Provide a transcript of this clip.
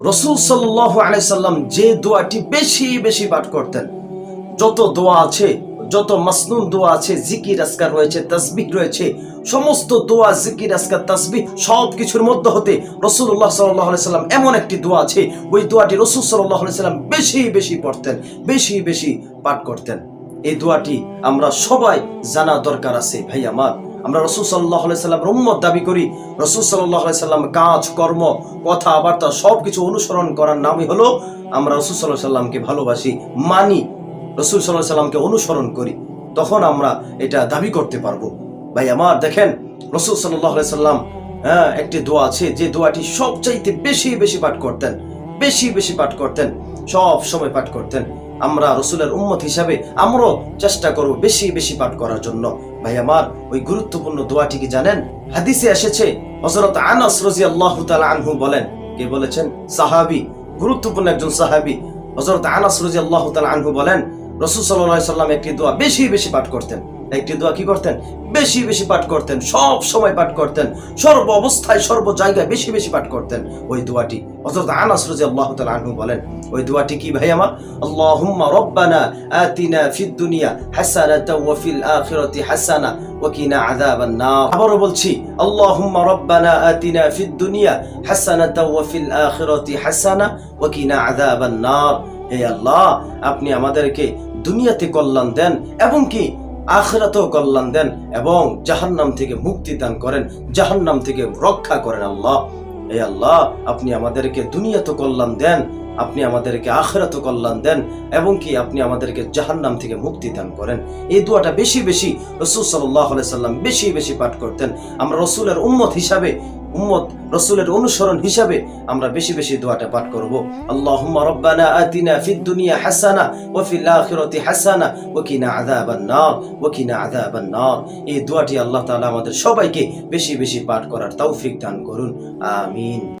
রসুল সাল্লাহ আলাইসাল্লাম যে দোয়াটি বেশি বেশি পাঠ করতেন, যত দোয়া আছে, যত মাসনুন দোয়া আছে, জিকির আসকার রয়েছে, তসবিহ রয়েছে, সমস্ত দোয়া, জিকির আসকার তসবিহ সব কিছুর মধ্যে হতে রসুল্লাহ সাল্লাহ সাল্লাম এমন একটি দোয়া আছে, ওই দোয়াটি রসুল সাল্লাহ সাল্লাম বেশি বেশি পড়তেন, বেশি বেশি পাঠ করতেন। এই দোয়াটি আমরা সবাই জানা দরকার আছে ভাই আমার। আমরা রসুল সাল্লাহ সাল্লাম রম্মত দাবি করি, রসুল সাল্লাহ সাল্লাম কাজ, কর্ম, কথাবার্তা সব কিছু অনুসরণ করার নামই হলো আমরা রসুল সাল্লাহ সাল্লামকে ভালোবাসি, মানি, রসুল সাল্লাহ সাল্লামকে অনুসরণ করি। তখন আমরা এটা দাবি করতে পারব। ভাই আমার, দেখেন, রসুল সাল্লাহ সাল্লাম হ্যাঁ একটি দোয়া আছে, যে দোয়াটি সবচাইতে বেশি বেশি পাঠ করতেন, বেশি বেশি পাঠ করতেন, সব সময় পাঠ করতেন। আমরা রসুলের উম্মত হিসাবে আমরাও চেষ্টা করব বেশি বেশি পাঠ করার জন্য। ভাই আমার, ওই গুরুত্বপূর্ণ দোয়াটি কি জানেন? হাদিসে এসেছে হজরত আনাস রাজি আল্লাহ আনহু বলেন, কে বলেছেন? সাহাবি, গুরুত্বপূর্ণ একজন সাহাবি। হজরত আনাস রাজি আল্লাহ আনহু বলেন, রসুল সাল্লাহ সাল্লাম একটি দোয়া বেশি বেশি পাঠ করতেন। একটি দোয়া কি করতেন? বেশি বেশি পাঠ করতেন, সব সময় পাঠ করতেন, সর্ব অবস্থায়, সর্ব জায়গায় বেশি বেশি পাঠ করতেন। ওই দোয়াটি হযরত আনাস রাদিয়াল্লাহু তাআলা আনহু বলেন। ওই দোয়াটি কি ভাই আমার রব্বানা আতিনা ফিদ দুনিয়া আখিরাতি হাসানা আযাবান নার। আবারো বলছি রব্বানা আতিনা ফিদ দুনিয়া আখিরাতি হাসানা আযাবান নার। হে আল্লাহ, আপনি আমাদেরকে দুনিয়াতে কল্যাণ দেন, এবং কি আখরাতেও কল্যাণ দেন এবং জাহান্নাম থেকে মুক্তি দান করেন, জাহান্নাম থেকে রক্ষা করেন আল্লাহ। এই আল্লাহ, আপনি আমাদেরকে দুনিয়াতে কল্যাণ দেন, আপনি আমাদেরকে আখরাত কল্যাণ দেন এবং কি আপনি আমাদেরকে জাহান্নাম থেকে মুক্তি দান করেন। এই দোয়াটা বেশি বেশি রসুল সাল্লাহ সাল্লাম বেশি বেশি পাঠ করতেন। আমরা রসুলের উম্মত হিসাবে উম্মত রসুলের অনুসরণ হিসাবে আমরা বেশি বেশি দোয়াটা পাঠ করব। আল্লাহ রব্বানা আতিনা ফিদ দুনিয়া হাসানা ওয়া ফিল আখিরাতি হাসানা ওয়া কিনা আযাবান নার, ওয়া কিনা আযাবান নার। এই দোয়াটি আল্লাহ তালা আমাদের সবাইকে বেশি বেশি পাঠ করার তৌফিক দান করুন। আমিন।